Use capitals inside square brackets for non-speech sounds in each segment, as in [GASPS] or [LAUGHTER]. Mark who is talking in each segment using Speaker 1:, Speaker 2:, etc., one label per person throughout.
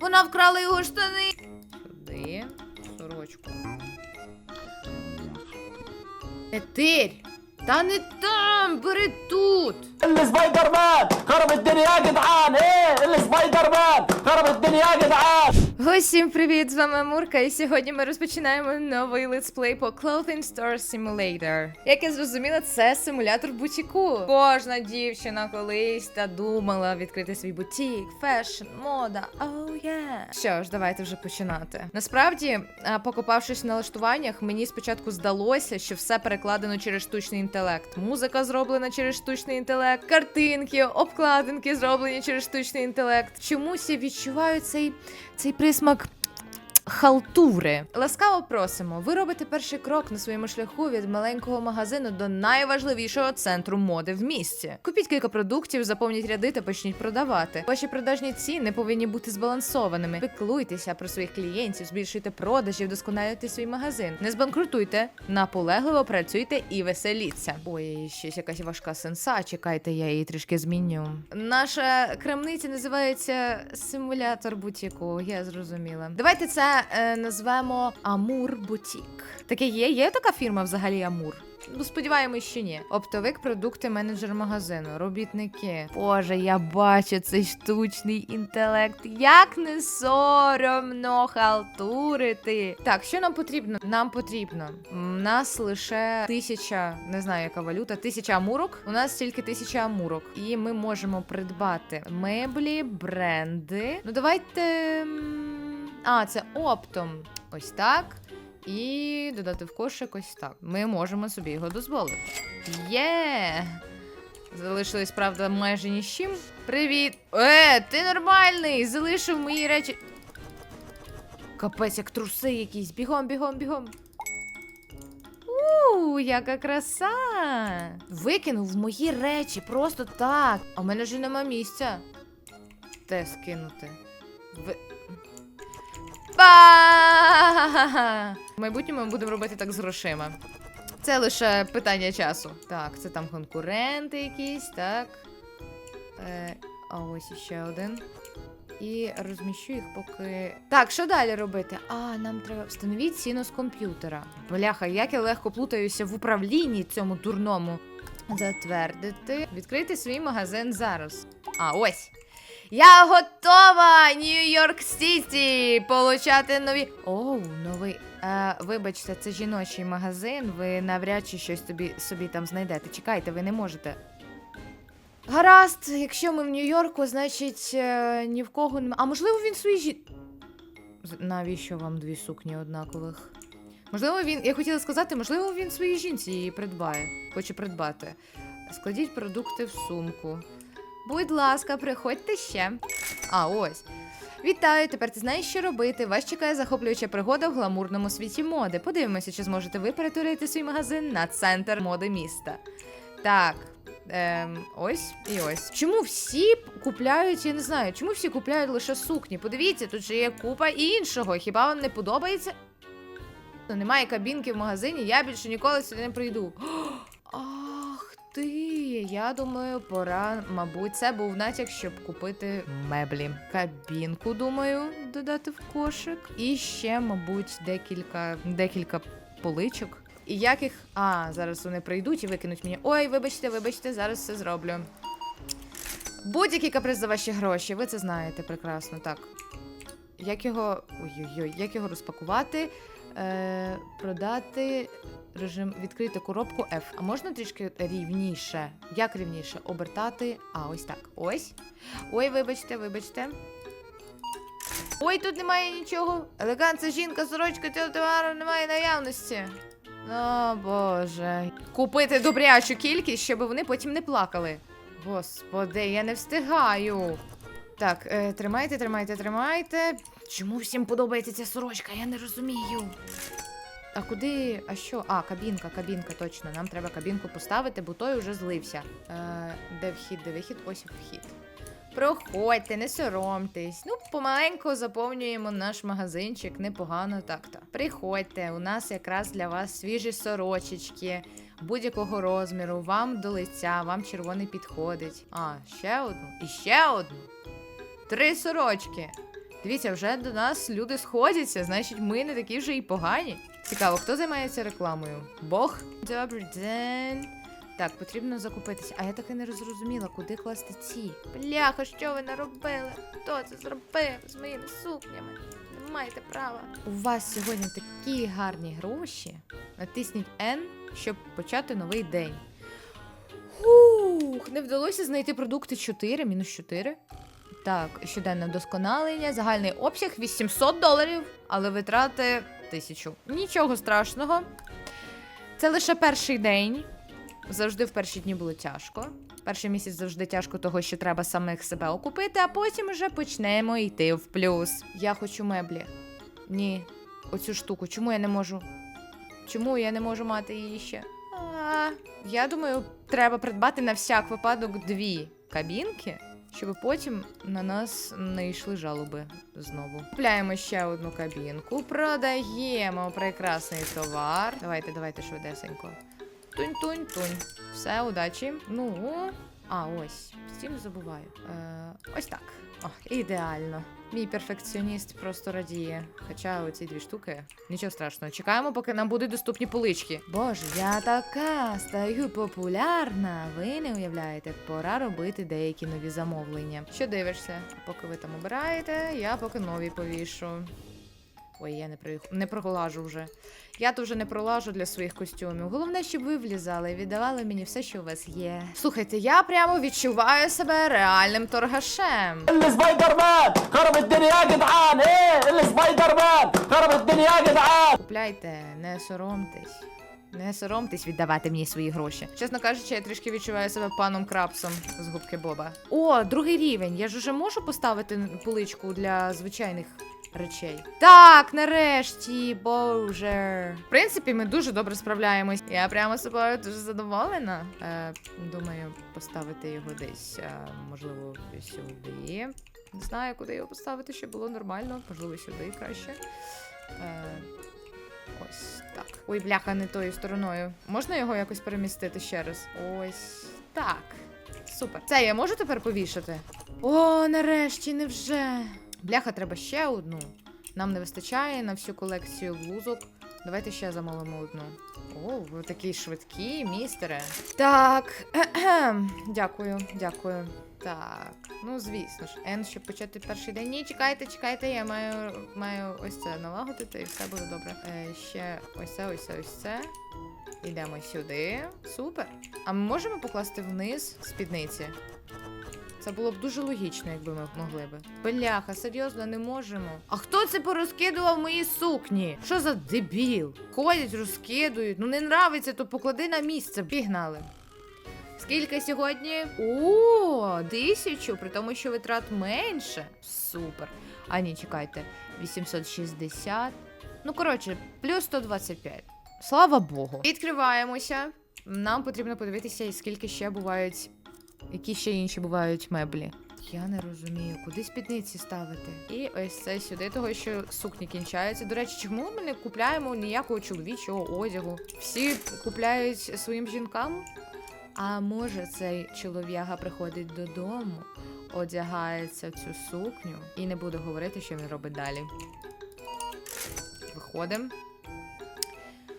Speaker 1: Вона вкрала його штани. Сюди. Сорочку. Етель! Та не там, бери тут.
Speaker 2: السبايدر مان خرب الدنيا يا جدعان ايه السبايدر مان خرب الدنيا يا جدعان
Speaker 1: Усім привіт! З вами Мурка, і сьогодні ми розпочинаємо новий летсплей по Clothing Store Simulator. Як я зрозуміла, це симулятор бутіку. Кожна дівчина колись та думала відкрити свій бутік, фешн, мода. Oh yeah. Що ж, давайте вже починати. Насправді, а, покопавшись в налаштуваннях, мені спочатку здалося, що все перекладено через штучний інтелект. Музика зроблена через штучний інтелект, картинки, обкладинки зроблені через штучний інтелект. Чомусь я відчуваю цей цей присмак. Халтури. Ласкаво просимо. Ви робите перший крок на своєму шляху від маленького магазину до найважливішого центру моди в місті. Купіть кілька продуктів, заповніть ряди та почніть продавати. Ваші продажні ціни повинні бути збалансованими. Піклуйтеся про своїх клієнтів, збільшуйте продажі, вдосконалюйте свій магазин. Не збанкрутуйте, наполегливо працюйте і веселіться. Ой, щось якась важка сенса. Чекайте, я її трішки зміню. Наша крамниця називається симулятор бутіку. Я зрозуміла. Давайте це е, назвемо Амур Бутік. Таке є? Є така фірма взагалі Амур? Ну, сподіваємось, що ні. Оптовик, продукти, менеджер магазину, робітники. Боже, я бачу цей штучний інтелект. Як не соромно халтурити. Так, що нам потрібно? Нам потрібно. У нас лише тисяча, не знаю, яка валюта, тисяча амурок. У нас тільки тисяча амурок. І ми можемо придбати меблі, бренди. Ну, давайте. А, це оптом. Ось так. І додати в кошик ось так. Ми можемо собі його дозволити. Є! Залишились, правда, майже ні з чим. Привіт! Е, ти нормальний! Залишив мої речі. Капець, як труси якісь. Бігом, бігом, бігом. У, яка краса! Викинув мої речі просто так. А в мене і нема місця. Те скинути. Ви... Ба! В майбутньому ми будемо робити так з грошима. Це лише питання часу. Так, це там конкуренти якісь, так. Е, а ось іще один. І розміщу їх поки. Так, що далі робити? А, нам треба встановіть синус комп'ютера. Бляха, як я легко плутаюся в управлінні цьому дурному. Затвердити. Відкрити свій магазин зараз. А, ось. Я готова! Нью-Йорк Сіті! Получати нові. Оу, новий. Е, вибачте, це жіночий магазин. Ви навряд чи щось собі, собі там знайдете. Чекайте, ви не можете. Гаразд, якщо ми в Нью-Йорку, значить е, ні в кого немає. А можливо, він свої жі... Навіщо вам дві сукні однакових? Можливо, він. Я хотіла сказати, можливо, він своїй жінці її придбає. Хоче придбати. Складіть продукти в сумку. Будь ласка, приходьте ще. А, ось. Вітаю, тепер ти знаєш, що робити. Вас чекає захоплююча пригода в гламурному світі моди. Подивимося, чи зможете ви перетворити свій магазин на центр моди міста. Так. Ем, ось і ось. Чому всі купляють, я не знаю, чому всі купляють лише сукні? Подивіться, тут же є купа іншого. Хіба вам не подобається? Немає кабінки в магазині, я більше ніколи сюди не прийду. [GASPS] Ах ти! Я думаю, пора, мабуть, це був натяк, щоб купити меблі. Кабінку, думаю, додати в кошик. І ще, мабуть, декілька, декілька поличок. І як їх. А, зараз вони прийдуть і викинуть мені. Ой, вибачте, вибачте, зараз все зроблю. Будь-який каприз за ваші гроші, ви це знаєте прекрасно. Так. Як його. Ой-ой-ой, як його розпакувати? Е, продати режим відкрити коробку F. А можна трішки рівніше? Як рівніше? Обертати. А, ось так. Ось. Ой, вибачте, вибачте. Ой, тут немає нічого. Елегантна жінка, сорочка цього товару немає наявності. О, Боже. Купити добрячу кількість, щоб вони потім не плакали. Господи, я не встигаю. Так, е, тримайте, тримайте, тримайте. Чому всім подобається ця сорочка? Я не розумію. А куди? А що? А, кабінка, кабінка, точно. Нам треба кабінку поставити, бо той уже злився. Е, де вхід, де вихід? Ось вхід. Проходьте, не соромтесь. Ну, помаленьку заповнюємо наш магазинчик, непогано так-то. Приходьте, у нас якраз для вас свіжі сорочечки будь-якого розміру. Вам до лиця, вам червоний підходить. А, ще одну. І ще одну. Три сорочки. Дивіться, вже до нас люди сходяться, значить, ми не такі вже і погані. Цікаво, хто займається рекламою? Бог? Добрий день. Так, потрібно закупитися. А я так і не зрозуміла, куди класти ці. Бляха, що ви наробили? Хто це зробив з моїми сукнями? Не маєте права. У вас сьогодні такі гарні гроші. Натисніть N, щоб почати новий день. Ух, не вдалося знайти продукти 4, мінус 4. Так, щоденне вдосконалення, загальний обсяг 800 доларів, але витрати 1000. Нічого страшного. Це лише перший день. Завжди в перші дні було тяжко. Перший місяць завжди тяжко того, що треба самих себе окупити, а потім вже почнемо йти в плюс. Я хочу меблі. Ні, оцю штуку. Чому я не можу? Чому я не можу мати її ще? А, я думаю, треба придбати на всяк випадок дві кабінки, щоб потім на нас не йшли жалоби знову. Купляємо ще одну кабінку, продаємо прекрасний товар. Давайте, давайте швидесенько. Тунь-тунь-тунь. Все, удачі. Ну. А, ось. Постійно забуваю. Е, ось так. О, ідеально. Мій перфекціоніст просто радіє. Хоча оці дві штуки нічого страшного. Чекаємо, поки нам будуть доступні полички. Боже, я така стаю популярна. Ви не уявляєте, пора робити деякі нові замовлення. Що дивишся? Поки ви там обираєте, я поки нові повішу. Ой, я не при... не проглажу вже. Я дуже не пролажу для своїх костюмів. Головне, щоб ви влізали і віддавали мені все, що у вас є. Слухайте, я прямо відчуваю себе реальним торгашем. Купляйте, не соромтесь. Не соромтесь віддавати мені свої гроші. Чесно кажучи, я трішки відчуваю себе паном крапсом з губки Боба. О, другий рівень. Я ж уже можу поставити поличку для звичайних речей. Так, нарешті, боже. В принципі, ми дуже добре справляємось. Я прямо собою дуже задоволена. Е, думаю, поставити його десь, е, можливо, сюди. Не знаю, куди його поставити, щоб було нормально. Можливо, сюди краще. Е, Ось так. Ой, бляха, не тою стороною. Можна його якось перемістити ще раз? Ось так. Супер. Це я можу тепер повішати? О, нарешті, невже. Бляха, треба ще одну. Нам не вистачає на всю колекцію блузок. Давайте ще замовимо одну. О, ви такий швидкий, містере. Так. Дякую, дякую. Так, ну звісно ж, Н, щоб почати перший день. Ні, чекайте, чекайте, я маю, маю ось це налагодити і все буде добре. Е, ще ось це, ось це, ось це. Йдемо сюди. Супер. А ми можемо покласти вниз спідниці? Це було б дуже логічно, якби ми могли би. Бляха, серйозно, не можемо. А хто це порозкидував мої сукні? Що за дебіл? Ходять, розкидують. Ну не нравиться, то поклади на місце. Пігнали. Скільки сьогодні? О, тисячу, при тому, що витрат менше. Супер. А ні, чекайте, 860. Ну, коротше, плюс 125. Слава Богу. Відкриваємося. Нам потрібно подивитися, скільки ще бувають. Які ще інші бувають меблі. Я не розумію, куди спідниці ставити. І ось це сюди, того що сукні кінчаються. До речі, чому ми не купляємо ніякого чоловічого одягу? Всі купляють своїм жінкам а може цей чолов'яга приходить додому, одягається в цю сукню і не буде говорити, що він робить далі. Виходимо.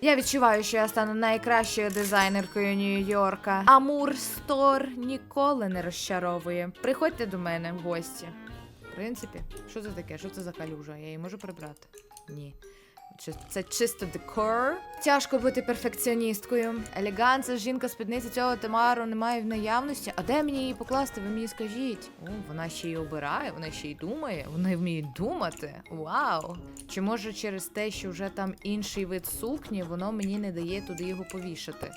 Speaker 1: Я відчуваю, що я стану найкращою дизайнеркою Нью-Йорка. Амур Стор ніколи не розчаровує. Приходьте до мене в гості. В принципі, що це таке? Що це за калюжа? Я її можу прибрати? Ні. Чи це чисто декор. Тяжко бути перфекціоністкою. Елеганція, жінка, спідниця цього товару немає в наявності. А де мені її покласти? Ви мені скажіть. О, вона ще й обирає, вона ще й думає, вона вміє думати. Вау! Чи може через те, що вже там інший вид сукні, воно мені не дає туди його повішати?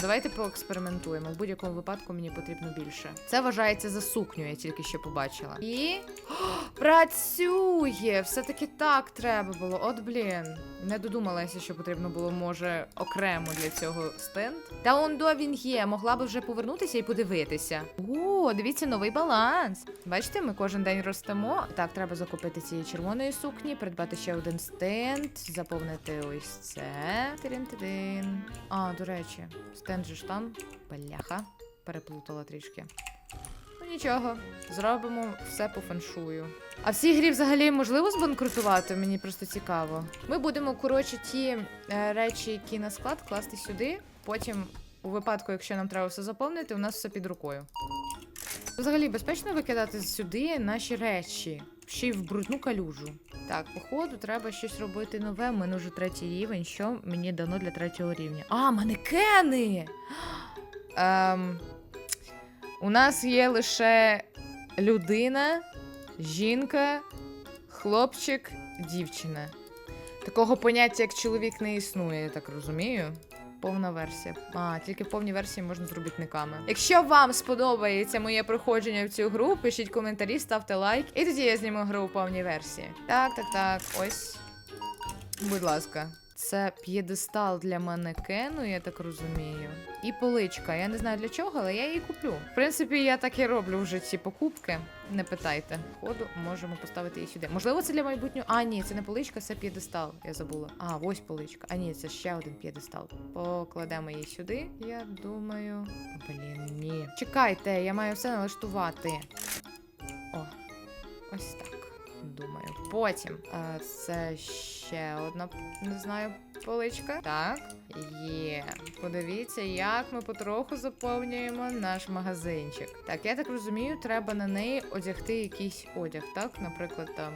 Speaker 1: Давайте поекспериментуємо. В будь-якому випадку мені потрібно більше. Це вважається за сукню, я тільки що побачила. І О, [GASPS] працює! Все-таки так треба було. От блін. Не додумалася, що потрібно було, може, окремо для цього стенд. Та он до він є, могла би вже повернутися і подивитися. О, дивіться, новий баланс. Бачите, ми кожен день ростемо. Так, треба закупити цієї червоної сукні, придбати ще один стенд, заповнити ось це. Тирин-тирин. А, до речі, стенд же ж там. Бляха. Переплутала трішки. Нічого, зробимо все по феншую. А в цій грі взагалі можливо збанкрутувати? Мені просто цікаво. Ми будемо, коротше, ті е, речі, які на склад, класти сюди. Потім, у випадку, якщо нам треба все заповнити, у нас все під рукою. Взагалі безпечно викидати сюди наші речі, ще й в брудну калюжу. Так, походу, треба щось робити нове. У мене вже третій рівень. Що мені дано для третього рівня? А, манекени! Ем, у нас є лише людина, жінка, хлопчик, дівчина. Такого поняття, як чоловік, не існує, я так розумію. Повна версія. А, тільки в повній версії можна зробити никами. Якщо вам сподобається моє проходження в цю гру, пишіть коментарі, ставте лайк, і тоді я зніму гру у повній версії. Так, так, так, ось. Будь ласка. Це п'єдестал для манекену, я так розумію. І поличка. Я не знаю для чого, але я її куплю. В принципі, я так і роблю вже ці покупки. Не питайте. Ходу можемо поставити її сюди. Можливо, це для майбутнього. А, ні, це не поличка, це п'єдестал. Я забула. А, ось поличка. А ні, це ще один п'єдестал. Покладемо її сюди. Я думаю. Блін, ні. Чекайте, я маю все налаштувати. О, ось так. Думаю. Потім е, це ще одна, не знаю, поличка. Так, є. Подивіться, як ми потроху заповнюємо наш магазинчик. Так, я так розумію, треба на неї одягти якийсь одяг, так? Наприклад, там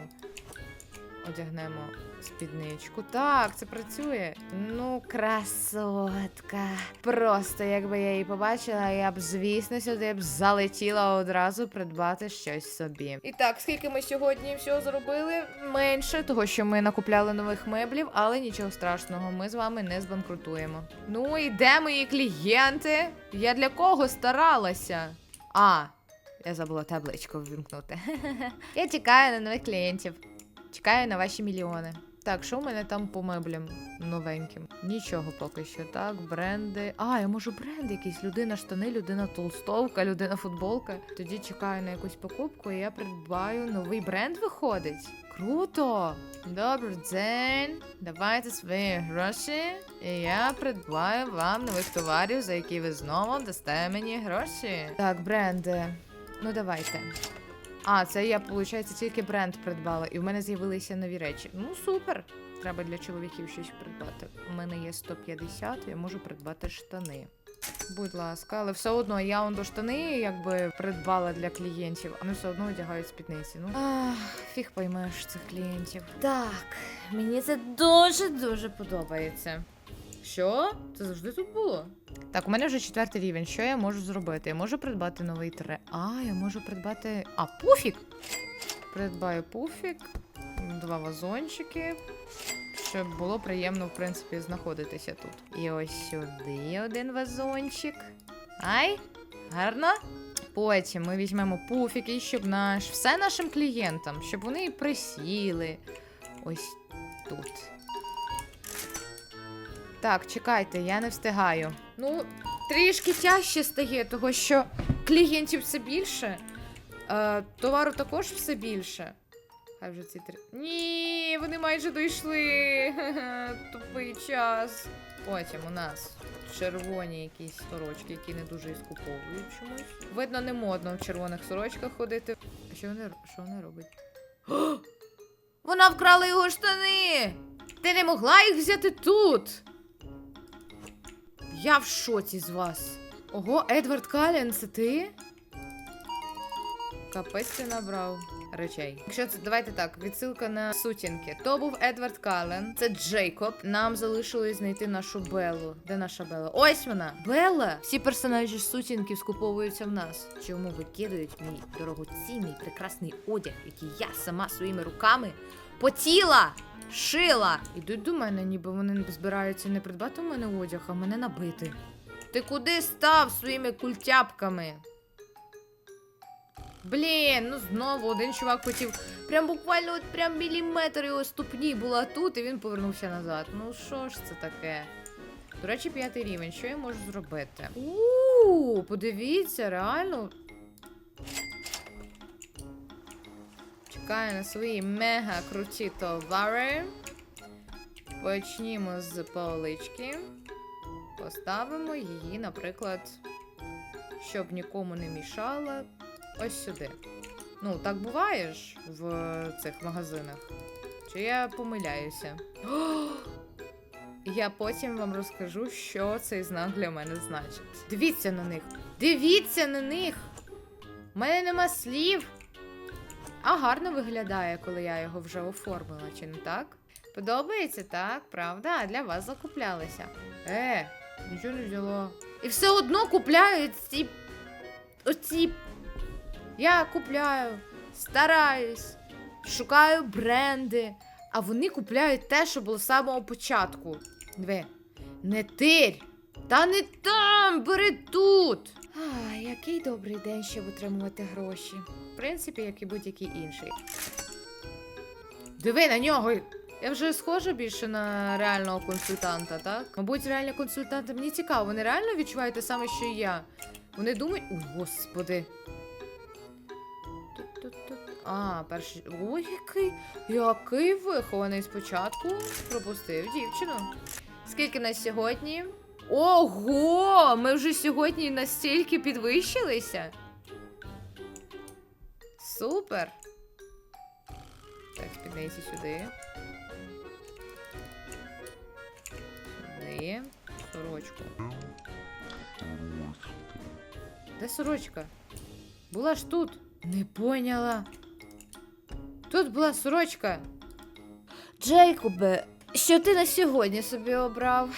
Speaker 1: одягнемо спідничку. Так, це працює. Ну, красотка. Просто якби я її побачила, я б, звісно, сюди б залетіла одразу придбати щось собі. І так, скільки ми сьогодні всього зробили? Менше, того що ми накупляли нових меблів, але нічого страшного, ми з вами не збанкрутуємо. Ну і де мої клієнти? Я для кого старалася? А, я забула табличку ввімкнути. [LAUGHS] Я чекаю на нових клієнтів. Чекаю на ваші мільйони. Так, що в мене там по меблям новеньким? Нічого поки що. Так, бренди. А, я можу бренд якийсь. Людина штани, людина толстовка, людина футболка. Тоді чекаю на якусь покупку, і я придбаю новий бренд виходить. Круто! Добрий день. Давайте свої гроші. І я придбаю вам нових товарів, за які ви знову дасте мені гроші. Так, бренди. Ну давайте. А, це я, виходить, тільки бренд придбала, і в мене з'явилися нові речі. Ну, супер. Треба для чоловіків щось придбати. У мене є 150, я можу придбати штани. Будь ласка, але все одно я он до штани якби придбала для клієнтів, а вони все одно одягають спідниці. Ну Ах, фіг поймеш цих клієнтів. Так, мені це дуже дуже подобається. Що? Це завжди тут було? Так, у мене вже четвертий рівень. Що я можу зробити? Я можу придбати новий тре. А, я можу придбати. А, пуфік! Придбаю пуфік, два вазончики. Щоб було приємно, в принципі, знаходитися тут. І ось сюди один вазончик. Ай, гарно. Потім ми візьмемо пуфіки, щоб наш все нашим клієнтам, щоб вони присіли. Ось тут. Так, чекайте, я не встигаю. Ну, трішки тяжче стає, того що клієнтів все більше, е, товару також все більше. Хай вже ці три. Ні, вони майже дійшли. [LAUGHS] Тупий час. Потім у нас червоні якісь сорочки, які не дуже і скуповують чомусь. Видно, не модно в червоних сорочках ходити. А що вони, що вони роблять? [GASPS] Вона вкрала його штани! Ти не могла їх взяти тут. Я в шоці з вас. Ого, Едвард Калін, це ти? Капець ти набрав речей. Якщо це давайте так, відсилка на сутінки. То був Едвард Кален, це Джейкоб. Нам залишилось знайти нашу Беллу. Де наша Белла? Ось вона! Белла! Всі персонажі сутінків скуповуються в нас. Чому викидають мій дорогоцінний прекрасний одяг, який я сама своїми руками потіла, шила. Ідуть до мене, ніби вони збираються не придбати у мене одяг, а мене набити. Ти куди став своїми культяпками? Блін, ну знову один чувак хотів. Прям буквально от прям міліметр його ступні була тут, і він повернувся назад. Ну що ж це таке? До речі, п'ятий рівень. Що я можу зробити? У, подивіться, реально. Чекаю на свої мега круті товари. Почнімо з полички. Поставимо її, наприклад, щоб нікому не мішала ось сюди. Ну, так буває ж в цих магазинах. Чи я помиляюся? Я потім вам розкажу, що цей знак для мене значить. Дивіться на них! Дивіться на них! У мене нема слів. А гарно виглядає, коли я його вже оформила, чи не так? Подобається, так, правда? Для вас закуплялися. Е, нічого не взяла. І все одно купляють ці. Оці. Я купляю, стараюсь, шукаю бренди, а вони купляють те, що було з самого початку. Диви, не тирь! Та не там, бери тут. А, який добрий день, щоб отримувати гроші. В принципі, як і будь-який інший. Диви на нього. Я вже схожа більше на реального консультанта, так? Мабуть, реальні консультанти мені цікаво, вони реально відчувають те саме, що і я. Вони думають. Ой, господи. А, перший. Ой, який. Який вихований спочатку. Пропустив дівчину. Скільки нас сьогодні? Ого! Ми вже сьогодні настільки підвищилися. Супер. Так, спідниці сюди. Сюди. Сорочку. Де сорочка? Була ж тут. Не поняла. Тут була сорочка. Джейкобе, що ти на сьогодні собі обрав?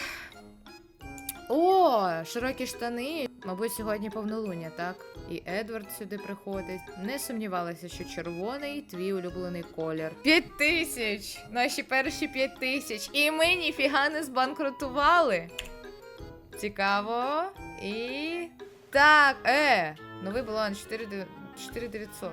Speaker 1: О, широкі штани. Мабуть, сьогодні повнолуння, так? І Едвард сюди приходить. Не сумнівалася, що червоний твій улюблений колір. П'ять тисяч! Наші перші п'ять тисяч. І ми ніфіга не збанкрутували. Цікаво. І. Так, е! Новий баланс 4900.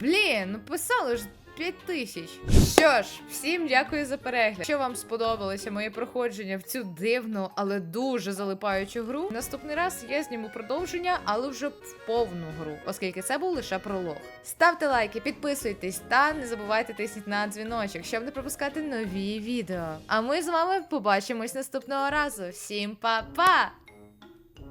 Speaker 1: Блін, ну писали ж 5 тисяч. Що ж, всім дякую за перегляд. Якщо вам сподобалося моє проходження в цю дивну, але дуже залипаючу гру. Наступний раз я зніму продовження, але вже в повну гру, оскільки це був лише пролог. Ставте лайки, підписуйтесь та не забувайте тиснути на дзвіночок, щоб не пропускати нові відео. А ми з вами побачимось наступного разу. Всім па-па!